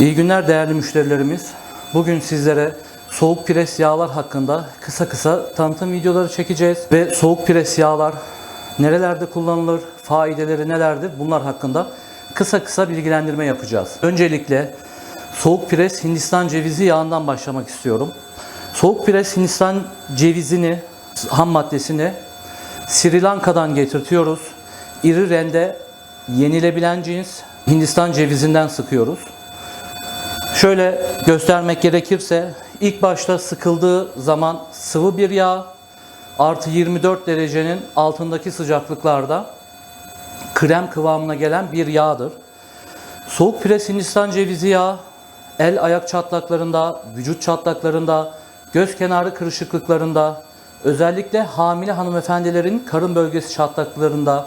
İyi günler değerli müşterilerimiz. Bugün sizlere soğuk pres yağlar hakkında kısa kısa tanıtım videoları çekeceğiz. Ve soğuk pres yağlar nerelerde kullanılır, faydeleri nelerdir bunlar hakkında kısa kısa bilgilendirme yapacağız. Öncelikle soğuk pres Hindistan cevizi yağından başlamak istiyorum. Soğuk pres Hindistan cevizini, ham maddesini Sri Lanka'dan getirtiyoruz. İri rende yenilebilen cins Hindistan cevizinden sıkıyoruz. Şöyle göstermek gerekirse ilk başta sıkıldığı zaman sıvı bir yağ artı 24 derecenin altındaki sıcaklıklarda krem kıvamına gelen bir yağdır. Soğuk pres Hindistan cevizi yağı el ayak çatlaklarında, vücut çatlaklarında, göz kenarı kırışıklıklarında, özellikle hamile hanımefendilerin karın bölgesi çatlaklarında,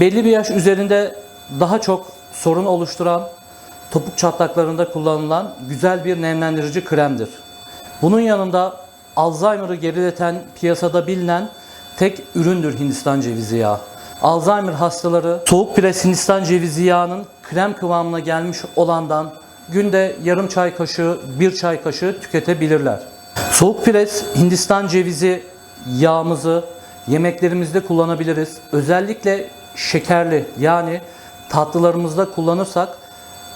belli bir yaş üzerinde daha çok sorun oluşturan topuk çatlaklarında kullanılan güzel bir nemlendirici kremdir. Bunun yanında Alzheimer'ı gerileten piyasada bilinen tek üründür Hindistan cevizi yağı. Alzheimer hastaları soğuk pres Hindistan cevizi yağının krem kıvamına gelmiş olandan günde yarım çay kaşığı, bir çay kaşığı tüketebilirler. Soğuk pres Hindistan cevizi yağımızı yemeklerimizde kullanabiliriz. Özellikle şekerli yani tatlılarımızda kullanırsak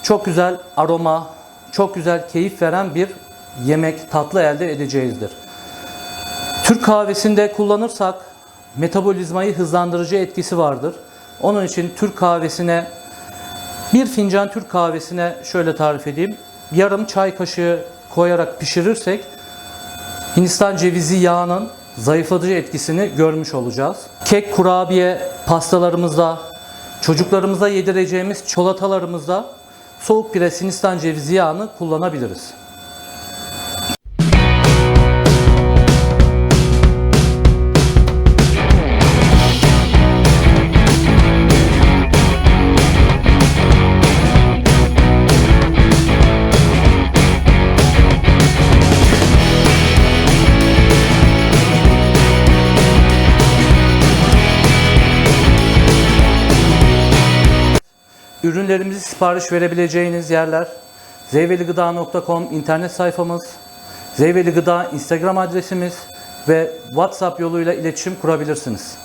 çok güzel aroma, çok güzel keyif veren bir yemek, tatlı elde edeceğizdir. Türk kahvesinde kullanırsak metabolizmayı hızlandırıcı etkisi vardır. Onun için Türk kahvesine bir fincan Türk kahvesine şöyle tarif edeyim. Yarım çay kaşığı koyarak pişirirsek Hindistan cevizi yağının zayıflatıcı etkisini görmüş olacağız. Kek, kurabiye, pastalarımızda, çocuklarımıza yedireceğimiz çikolatalarımızda soğuk pres Hindistan cevizi yağını kullanabiliriz. Ürünlerimizi sipariş verebileceğiniz yerler zeyveligıda.com internet sayfamız, Zeyveli Gıda Instagram adresimiz ve WhatsApp yoluyla iletişim kurabilirsiniz.